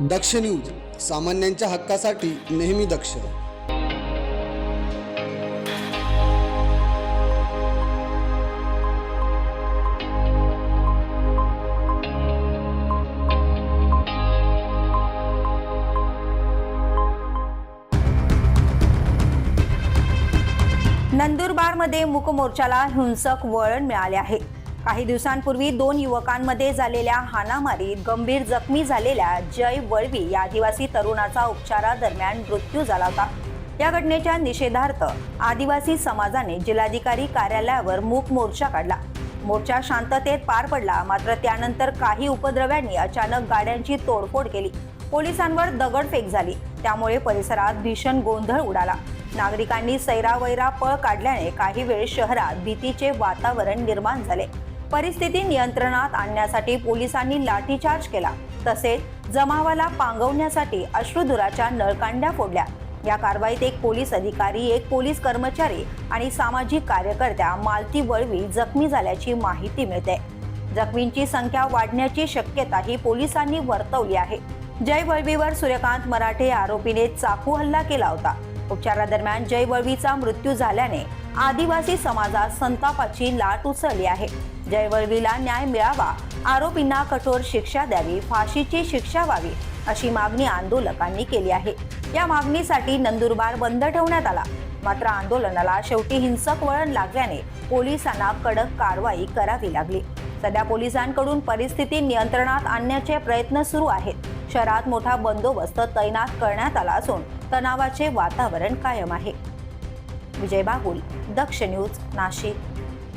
दक्ष news सामान्यांच्या हक्कासाठी नेहमी दक्ष. नंदुरबारमध्ये मूकमोर्चाला हिंसक वळण मिळाले आहे. काही दिवसांपूर्वी दोन युवकांमध्ये झालेल्या हाणामारीत गंभीर जखमी झालेल्या जय वळवी या आदिवासी तरुणाचा उपचारादरम्यान मृत्यू झाला होता. या घटनेच्या निषेधार्थ आदिवासी समाजाने जिल्हाधिकारी कार्यालयावर मूक मोर्चा काढला. मोर्चा शांततेत पार पडला मात्र त्यानंतर काही उपद्रव्यांनी अचानक गाड्यांची तोडफोड केली. पोलिसांवर दगडफेक झाली. त्यामुळे परिसरात भीषण गोंधळ उडाला. नागरिकांनी सैरावैरा पळ काढल्याने काही वेळ शहरात भीतीचे वातावरण निर्माण झाले. परिस्थिती नियंत्रणात आणण्यासाठी पोलिसांनी लाठीचार्ज केला. तसेच जमावाला पांगवण्यासाठी अश्रुधुराच्या नळकांड्या फोडल्या. या कारवाईत एक पोलीस अधिकारी एक पोलीस कर्मचारी आणि सामाजिक कार्यकर्त्या मालती वळवी जखमी झाल्याची माहिती मिळते. जखमींची संख्या वाढण्याची शक्यताही पोलिसांनी वर्तवली आहे. जय वळवीवर सूर्यकांत मराठे आरोपीने चाकू हल्ला केला होता. उपचारादरम्यान जय वळवीचा मृत्यू झाल्याने आदिवासी समाजात संतापाची लाट उसळली आहे. जयवळवीला न्याय मिळावा आरोपींना कठोर शिक्षा द्यावी फाशीची शिक्षा व्हावी अशी मागणी आंदोलकांनी केली आहे. या मागणीसाठी नंदुरबार बंद ठेवण्यात आला. मात्र आंदोलनाला शेवटी हिंसक वळण लागल्याने पोलिसांना कडक कारवाई करावी लागली. सध्या पोलिसांकडून परिस्थिती नियंत्रणात आणण्याचे प्रयत्न सुरू आहेत. शहरात मोठा बंदोबस्त तैनात करण्यात आला असून तणावाचे वातावरण कायम आहे. विजय बागुल दक्ष न्यूज नाशिक.